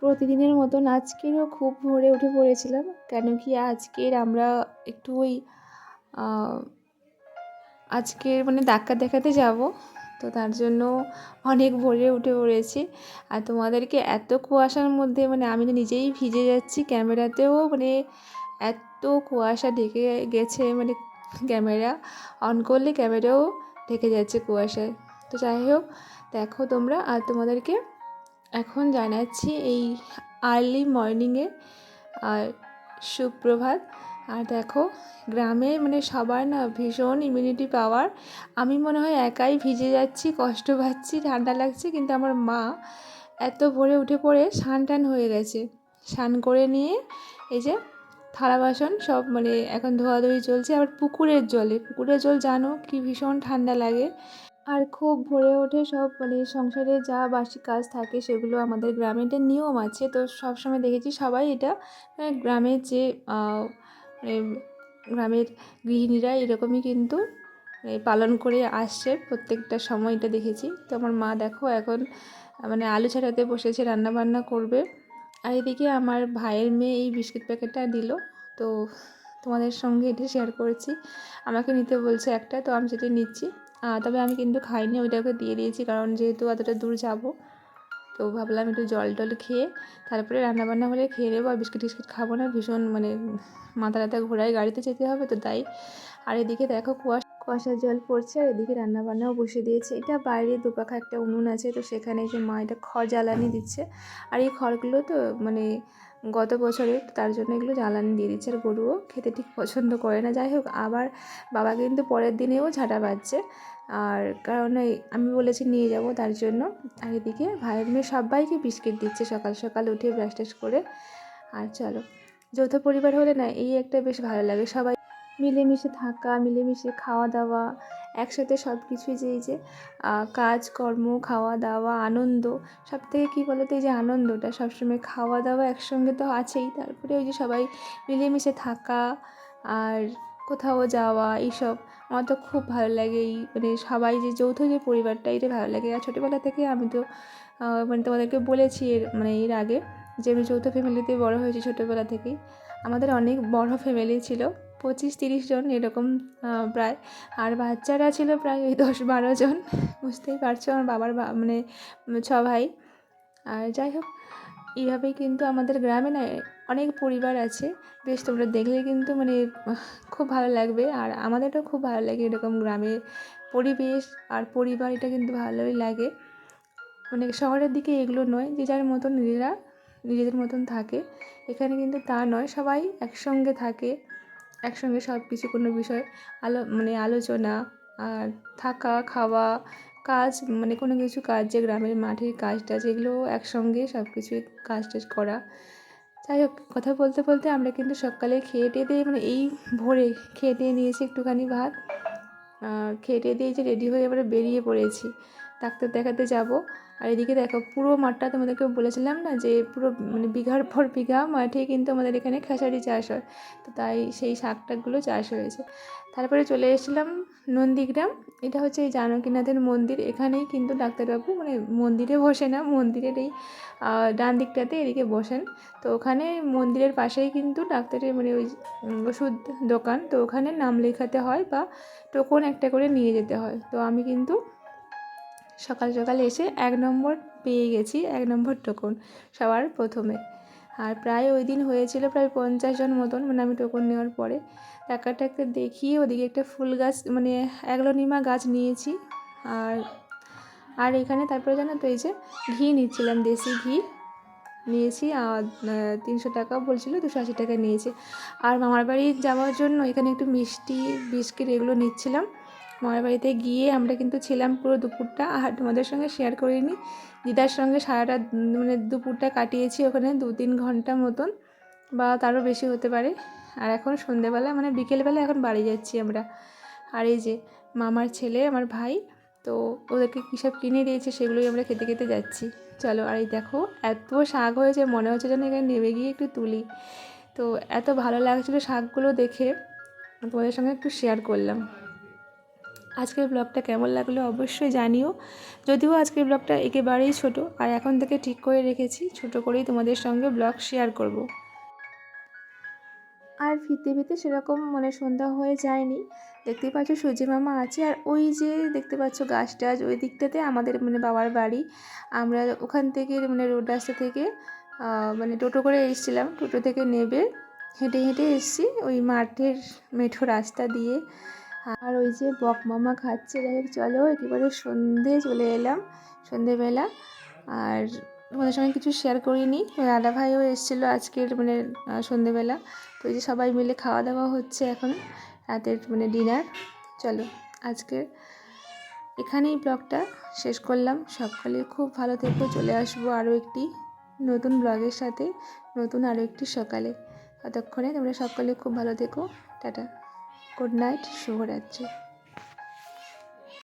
প্রতিদিনের মতন আজকেরও খুব ভোরে উঠে পড়েছিলাম। কেন কি আজকের আমরা একটু ওই আজকের মানে ডাক্তার দেখাতে যাব। তো তার জন্য অনেক ভোরে উঠে পড়েছি। আর তোমাদেরকে এত কুয়াশার মধ্যে মানে আমি তো নিজেই ভিজে যাচ্ছি ক্যামেরাতেও মানে এত কুয়াশা ঢেকে গেছে মানে ক্যামেরা অন করলে ক্যামেরাও ঢেকে যাচ্ছে কুয়াশায়। তো যাই হোক, দেখো তোমরা আর তোমাদেরকে এখন জানাচ্ছি এই আর্লি মর্নিংয়ে আর সুপ্রভাত। আর দেখো, গ্রামে মানে সবার না ভীষণ ইমিউনিটি পাওয়ার আমি মনে হয় একাই ভিজে যাচ্ছি, কষ্ট পাচ্ছি, ঠান্ডা লাগছে, কিন্তু আমার মা এত ভোরে উঠে পড়ে স্নান টান হয়ে গেছে। স্নান করে নিয়ে এই যে থালা বাসন সব মানে এখন ধোয়াধুয়ি চলছে, আবার পুকুরের জলে। পুকুরের জল জানো কি ভীষণ ঠান্ডা লাগে। আর খুব ভরে ওঠে সব মানে সংসারে যা বাসি কাজ থাকে সেগুলো আমাদের গ্রামে একটা নিয়ম আছে। তো সবসময় দেখেছি সবাই এটা মানে গ্রামের যে মানে গ্রামের গৃহিণীরা এরকমই কিন্তু মানে পালন করে আসছে প্রত্যেকটা সময় এটা দেখেছি। তো আমার মা দেখো এখন মানে আলু ছাড়াতে বসেছে রান্না বান্না করবে। আর এদিকে আমার ভাইয়ের মেয়ে এই বিস্কিট প্যাকেটটা দিল। তো তোমাদের সঙ্গে এটা শেয়ার করেছি। আমাকে নিতে বলছে একটা, তো আমি সেটা নিচ্ছি। তবে আমি কিন্তু খাইনি ওইটাকে দিয়ে দিয়েছি কারণ যেহেতু এতটা দূর যাব, তো ভাবলাম একটু জল টল খেয়ে তারপরে রান্নাবান্না হলে খেয়ে নেব আর বিস্কিট টিস্কিট খাব না, ভীষণ মানে মাথা টাথা ঘোরায় গাড়িতে যেতে হবে তো তাই। আর এদিকে দেখো কুয়াশা, কুয়াশার জল পড়ছে আর এদিকে রান্নাবান্নাও বসে দিয়েছে। এটা বাইরে দুপাখা একটা উনুন আছে তো সেখানে যে মা এটা খড় জ্বালানি দিচ্ছে। আর এই খড়গুলো তো মানে গত বছরে তার জন্য এগুলো জ্বালানি দিয়ে দিচ্ছে। আর গরুও খেতে ঠিক পছন্দ করে না। যাই হোক, আবার বাবা কিন্তু পরের দিনেও ঝাঁটা বাজছে আর কারণ আমি বলেছি নিয়ে যাব তার জন্য। আর এদিকে ভাইয়ের মেয়ে সবাইকে বিস্কিট দিচ্ছে সকাল সকাল উঠে ব্রাশ টাশ করে। আর চলো, যৌথ পরিবার হলে না, এই একটা বেশ ভালো লাগে। সবাই মিলেমিশে থাকা, মিলেমিশে খাওয়া দাওয়া একসাথে সব কিছুই যে এই যে কাজকর্ম খাওয়া দাওয়া আনন্দ সব থেকে কী বলতো এই যে আনন্দটা? সবসময় খাওয়া দাওয়া একসঙ্গে তো আছেই, তারপরে ওই যে সবাই মিলেমিশে থাকা আর কোথাও যাওয়া, এইসব আমার তো খুব ভালো লাগে এই মানে সবাই যে যৌথ যে পরিবারটা এটা ভালো লাগে। আর ছোটোবেলা থেকে আমি তো মানে তোমাদেরকে বলেছি এর মানে এর আগে যে আমি যৌথ ফ্যামিলিতে বড় হয়েছি ছোটোবেলা থেকেই। আমাদের অনেক বড় ফ্যামিলি ছিল। পঁচিশ তিরিশ জন এরকম প্রায়। আর বাচ্চারা ছিল প্রায় ওই দশ বারো জন। বুঝতেই পারছ আমার বাবার মানে ছ ভাই। আর যাই হোক, এইভাবেই কিন্তু আমাদের গ্রামে না অনেক পরিবার আছে। বেশ তোমরা দেখলে কিন্তু মানে খুব ভালো লাগবে। আর আমাদেরও খুব ভালো লাগে এরকম গ্রামের পরিবেশ আর পরিবার, এটা কিন্তু ভালোই লাগে। মানে শহরের দিকে এগুলো নয়, যে যার মতন নিজেরা, নিজেদের মতন থাকে। এখানে কিন্তু তা নয়, সবাই একসঙ্গে থাকে। একসঙ্গে সব কিছু কোনো বিষয়, আলো মানে আলোচনা আর থাকা, খাওয়া, কাজ মানে কোনো কিছু কাজ যে গ্রামের মাঠের কাজটা, যেগুলো একসঙ্গে সব কিছুই কাজ টাজ করা। যাই হোক, কথা বলতে বলতে আমরা কিন্তু সকালে খেয়ে টেয়ে দিয়ে মানে এই ভোরে খেয়ে টেয়ে নিয়েছি একটুখানি ভাত। খেয়ে টেয়ে দিয়ে যে রেডি হয়ে এবারে বেরিয়ে পড়েছি। ডাক্তার দেখাতে যাব। আর এদিকে দেখো, পুরো মাঠটা তোমাদেরকে বলেছিলাম না যে পুরো মানে বিঘার পর বিঘা মাঠে কিন্তু আমাদের এখানে খেসারি চাষ হয়। তো তাই সেই শাক টাকগুলো চাষ হয়েছে। তারপরে চলে এসেছিলাম নন্দীগ্রাম। এটা হচ্ছে এই জানকীনাথের মন্দির। এখানেই কিন্তু ডাক্তারবাবু মানে মন্দিরে বসে না, মন্দিরের এই ডান দিকটাতে এদিকে বসেন। তো ওখানে মন্দিরের পাশেই কিন্তু ডাক্তারের মানে ওই ওষুধ দোকান। তো ওখানে নাম লেখাতে হয় বা টোকন একটা করে নিয়ে যেতে হয়। তো আমি কিন্তু সকাল সকাল এসে এক নম্বর পেয়ে গেছি, এক নম্বর টোকন সবার প্রথমে। আর প্রায় ওই দিন হয়েছিল প্রায় পঞ্চাশ জন মতন মানে আমি টোকন নেওয়ার পরে। টাকাটা একটা দেখিয়ে ওদিকে একটা ফুল গাছ মানে অ্যাগ্লোনিমা গাছ নিয়েছি। আর আর এখানে তারপরে জানো তো এই যে ঘি নিচ্ছিলাম, দেশি ঘি। নিয়েছি আর তিনশো টাকা বলছিল, দুশো আশি টাকা নিয়েছি। আর মামার বাড়ি যাওয়ার জন্য এখানে একটু মিষ্টি, বিস্কিট এগুলো নিচ্ছিলাম। মামার বাড়িতে গিয়ে আমরা কিন্তু ছিলাম পুরো দুপুরটা আর তোমাদের সঙ্গে শেয়ার করিনি। দিদার সঙ্গে সারাটা মানে দুপুরটা কাটিয়েছি ওখানে দু তিন ঘণ্টা মতন বা তারও বেশি হতে পারে। আর এখন সন্ধেবেলা মানে বিকেলবেলা এখন বাড়ি যাচ্ছি আমরা। আর এই যে মামার ছেলে, আমার ভাই, তো ওদেরকে কী সব কিনে দিয়েছে সেগুলোই আমরা খেতে খেতে যাচ্ছি। চলো আর এই দেখো, এত শাক হয়েছে, মনে হচ্ছে যেন এখানে নেমে গিয়ে একটু তুলি। তো এত ভালো লাগছিল শাকগুলো দেখে তোমাদের সঙ্গে একটু শেয়ার করলাম। আজকের ব্লগটা কেমন লাগল অবশ্যই জানিও। যদিও আজকের ব্লগটা একেবারেই ছোট, আর এখন থেকে ঠিক করে রেখেছি, ছোট করেই তোমাদের সঙ্গে ব্লগ শেয়ার করব। আর ফিরতে ফিরতে সেরকম মানে সন্ধ্যা হয়ে যায়নি। দেখতেই পাচ্ছ সূর্য মামা আছে, আর ওই যে দেখতে পাচ্ছ গাছ টাছ, ওই দিকটাতে আমাদের মানে বাবার বাড়ি। আমরা ওখান থেকে মানে রোড রাস্তা থেকে মানে টোটো করে এসেছিলাম, টোটো থেকে নেবে, হেঁটে হেঁটে এসেছি ওই মাঠের, মেঠো রাস্তা দিয়ে। আর ওই যে বক মামা খাচ্ছে, যাই চলো, একেবারে সন্ধে চলে এলাম, সন্ধেবেলা। আর তোমাদের সঙ্গে কিছু শেয়ার করিনি দাদা ভাইও এসেছিল আজকের মানে সন্ধেবেলা। তো এই যে সবাই মিলে খাওয়া দাওয়া হচ্ছে এখন, রাতের মানে ডিনার চলো, আজকের এখানেই ব্লগটা শেষ করলাম। সকালে খুব ভালো থেকো, চলে আসব আরও একটি নতুন ব্লগের সাথে, নতুন আরও একটি সকালে। ততক্ষণে তোমরা সকলে খুব ভালো থেকো। টাটা। গুড নাইট শুভরাত্রি।